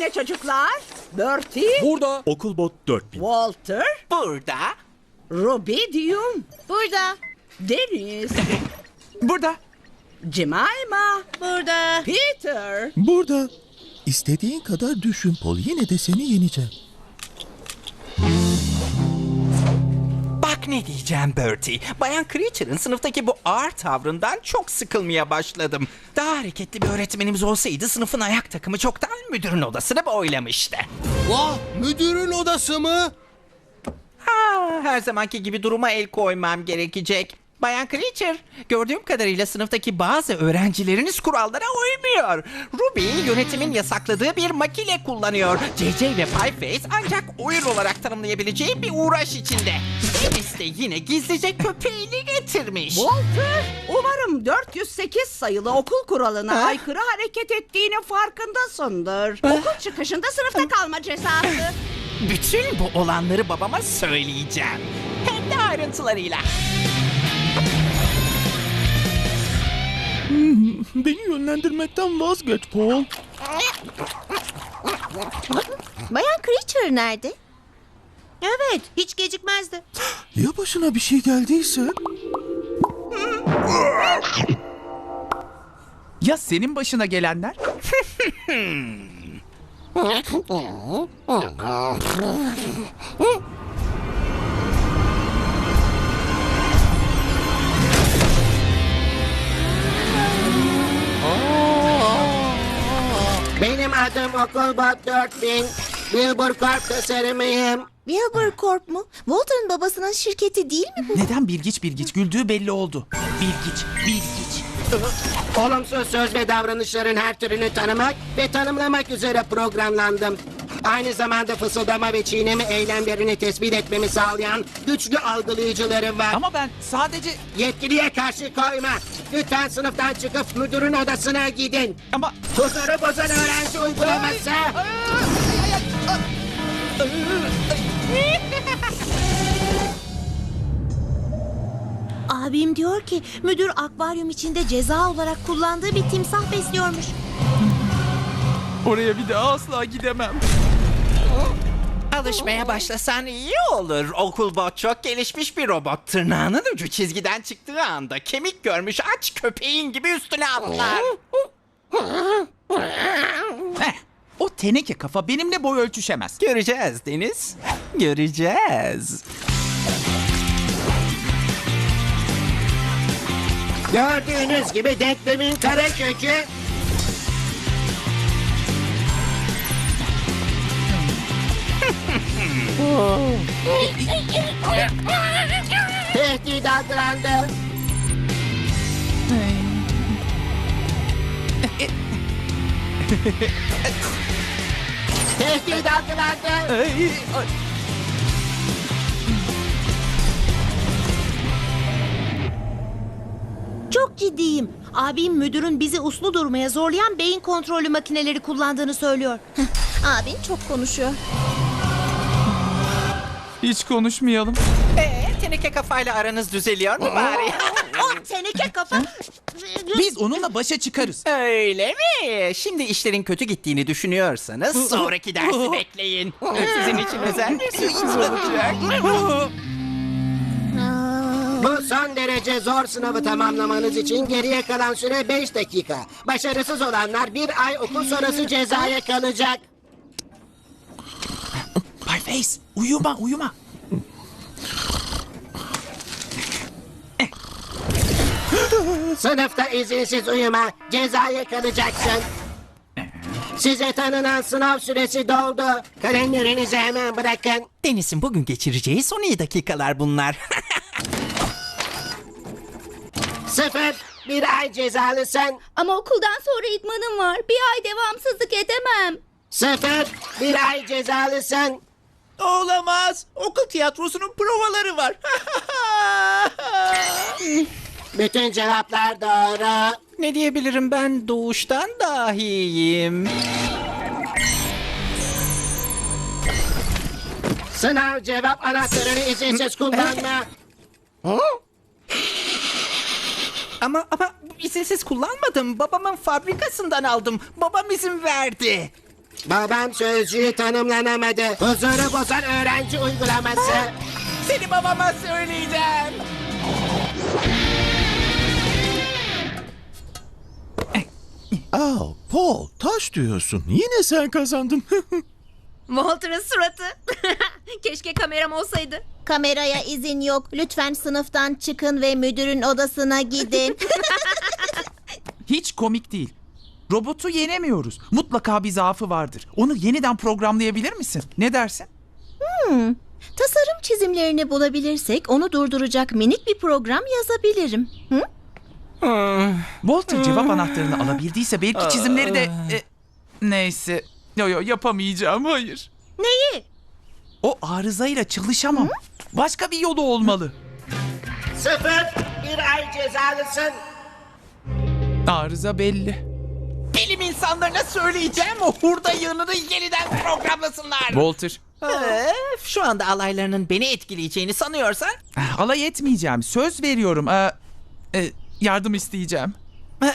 yerine çocuklar. Bertie, Burada. Okulbot 4000. Walter, Burada. Rubidium, Burada. Deniz, Burada. Jemima, Burada. Peter. Burada. İstediğin kadar düşün Pol. Yine de seni yeneceğim. Ne diyeceğim Bertie. Bayan Creature'ın sınıftaki bu ağır tavrından çok sıkılmaya başladım. Daha hareketli bir öğretmenimiz olsaydı sınıfın ayak takımı çoktan müdürün odasını boylamıştı. Vah müdürün odası mı? Ha, her zamanki gibi duruma el koymam gerekecek. Bayan Creature, gördüğüm kadarıyla sınıftaki bazı öğrencileriniz kurallara uymuyor. Ruby yönetimin yasakladığı bir makine kullanıyor. JJ ve Pieface ancak oyun olarak tanımlayabileceği bir uğraş içinde. Dennis de yine gizlice köpeğini getirmiş. Walter, umarım 408 sayılı okul kuralına Ha? aykırı hareket ettiğini farkındasındır. Okul çıkışında sınıfta kalma cezası. Bütün bu olanları babama söyleyeceğim. Hem de ayrıntılarıyla. Beni yönlendirmekten vazgeç Paul. Bayan Creature nerede? Evet, hiç gecikmezdi. Ya başına bir şey geldiyse? Ya senin başına gelenler? adım Okulbot 4000. Wilbur Corp tasarımıyım. Wilbur Corp mu? Walter'ın babasının şirketi değil mi bu? Neden bilgiç bilgiç güldüğü belli oldu. Bilgiç, bilgiç. Olumsuz söz ve davranışların her türünü tanımak ve tanımlamak üzere programlandım. Aynı zamanda fısıldama ve çiğneme eylemlerini tespit etmemi sağlayan güçlü algılayıcılarım var. Ama ben sadece... Yetkiliye karşı koyma. Lütfen sınıftan çıkıp müdürün odasına gidin. Ama Huzuru bozan öğrenci uygulaması. Abim diyor ki müdür akvaryum içinde ceza olarak kullandığı bir timsah besliyormuş. Oraya bir daha asla gidemem. Alışmaya başlasan iyi olur. Okulbot çok gelişmiş bir robot. Tırnağının ucu çizgiden çıktığı anda kemik görmüş aç köpeğin gibi üstüne atlar. Heh, o teneke kafa benimle boy ölçüşemez. Göreceğiz Deniz. Göreceğiz. Gördüğünüz gibi denklemin karekökü Tehdit algılandı. Tehdit ay. Çok ciddiyim. Abim müdürün bizi uslu durmaya zorlayan beyin kontrolü makineleri kullandığını söylüyor. Abin çok konuşuyor. Hiç konuşmayalım. Ee, teneke kafayla aranız düzeliyor mu bari? O teneke kafa... Biz onunla başa çıkarız. Öyle mi? Şimdi işlerin kötü gittiğini düşünüyorsanız sonraki dersi bekleyin. Sizin için özel bir sürpriz olacak. Bu son derece zor sınavı tamamlamanız için geriye kalan süre 5 dakika. Başarısız olanlar bir ay okul sonrası cezaya kalacak. Pieface uyuma uyuma. Sınıfta izinsiz uyuma, cezaya kalacaksın. Size tanınan sınav süresi doldu. Kalemlerinizi hemen bırakın. Deniz'in bugün geçireceği son iyi dakikalar bunlar. Sıfır, bir ay cezalısın. Ama okuldan sonra idmanım var. Bir ay devamsızlık edemem. Sıfır, bir ay cezalısın. Olamaz. Okul tiyatrosunun provaları var. Bütün cevaplar doğru. ne diyebilirim ben doğuştan dahiyim. Sınav cevap anahtarını izinsiz kullanma. Ama ama izinsiz kullanmadım. Babamın fabrikasından aldım. Babam izin verdi. Babam sözcüğü tanımlanamadı. Huzuru bozan öğrenci uygulaması. Seni babama söyleyeceğim. Aa, Paul taş diyorsun. Yine sen kazandın. Walter'ın suratı. Keşke kameram olsaydı. Kameraya izin yok. Lütfen sınıftan çıkın ve müdürün odasına gidin. Hiç komik değil. Robotu yenemiyoruz. Mutlaka bir zaafı vardır. Onu yeniden programlayabilir misin? Ne dersin? Tasarım çizimlerini bulabilirsek onu durduracak minik bir program yazabilirim. Hı? Walter cevap anahtarını alabildiyse belki çizimleri de... e, neyse. Yo yo yapamayacağım hayır. Neyi? O arızayla çalışamam. Başka bir yolu olmalı. Sıfır. Bir ay cezalısın. Arıza belli. İnsanlarına söyleyeceğim o hurda yığınını yeniden programlasınlar. Walter. Öf, şu anda alaylarının beni etkileyeceğini sanıyorsan ah, Alay etmeyeceğim. Söz veriyorum. Ee, e, yardım isteyeceğim. e,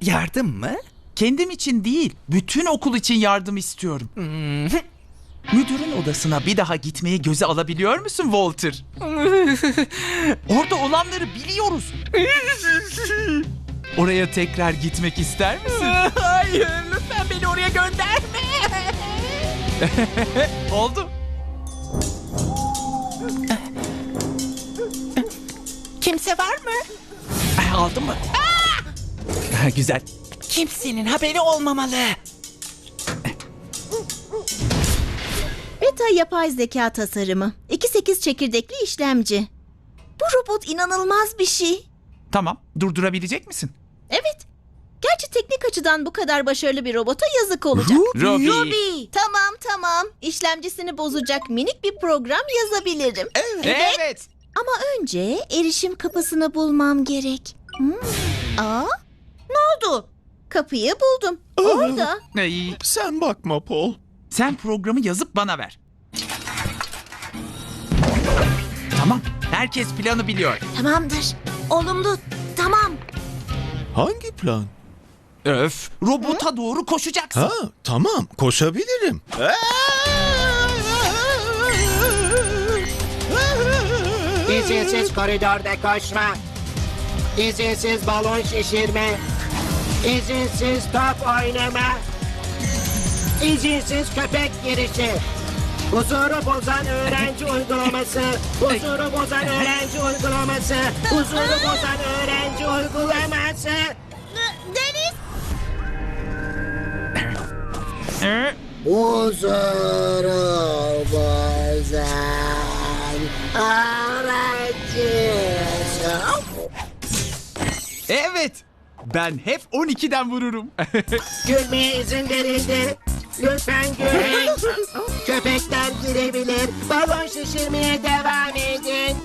yardım mı? Kendim için değil, bütün okul için yardım istiyorum. Müdürün odasına bir daha gitmeyi göze alabiliyor musun Walter? Orada olanları biliyoruz. Oraya tekrar gitmek ister misin? Hayır lütfen beni oraya gönderme. Oldu. Kimse var mı? Ah, Aldın mı? Ah, Güzel. Kimsenin haberi olmamalı. Beta yapay zeka tasarımı. 2.8 çekirdekli işlemci. Bu robot inanılmaz bir şey. Tamam, durdurabilecek misin? Evet. Gerçi teknik açıdan bu kadar başarılı bir robota yazık olacak. Robbie. Robbie. Tamam tamam. İşlemcisini bozacak minik bir program yazabilirim. Evet. Ama önce erişim kapısını bulmam gerek. Hmm. Aa, ne oldu? Kapıyı buldum. Orada. Ay, sen bakma Paul. sen programı yazıp bana ver. Tamam, herkes planı biliyor. Tamamdır. Olumlu. Tamam. Hangi plan? Öf, robota doğru koşacaksın. Ha tamam koşabilirim. İzinsiz koridorda koşma. İzinsiz balon şişirme. İzinsiz top oynama. İzinsiz köpek girişi. Huzuru bozan öğrenci uygulaması. Huzuru bozan öğrenci uygulaması. Huzuru bozan öğrenci uygulaması. Evet. Ben hep 12'den vururum. Gülmeye izin verildi. Lütfen gülün. Köpekler girebilir. Balon şişirmeye devam edin.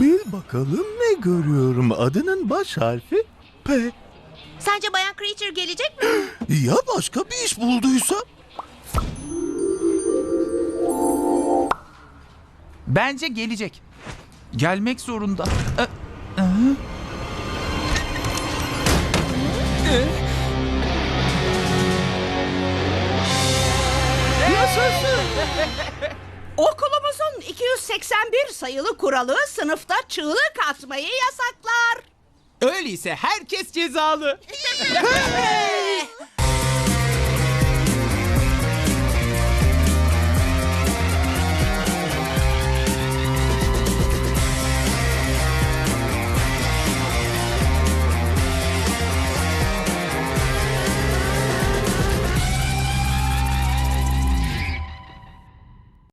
Bil bakalım ne görüyorum. Adının baş harfi P. Sence Bayan Creature gelecek mi? Ya başka bir iş bulduysa? Bence gelecek. Gelmek zorunda. Ee, Okulumuzun 281 sayılı kuralı sınıfta çığlık atmayı yasaklar. öyleyse herkes cezalı.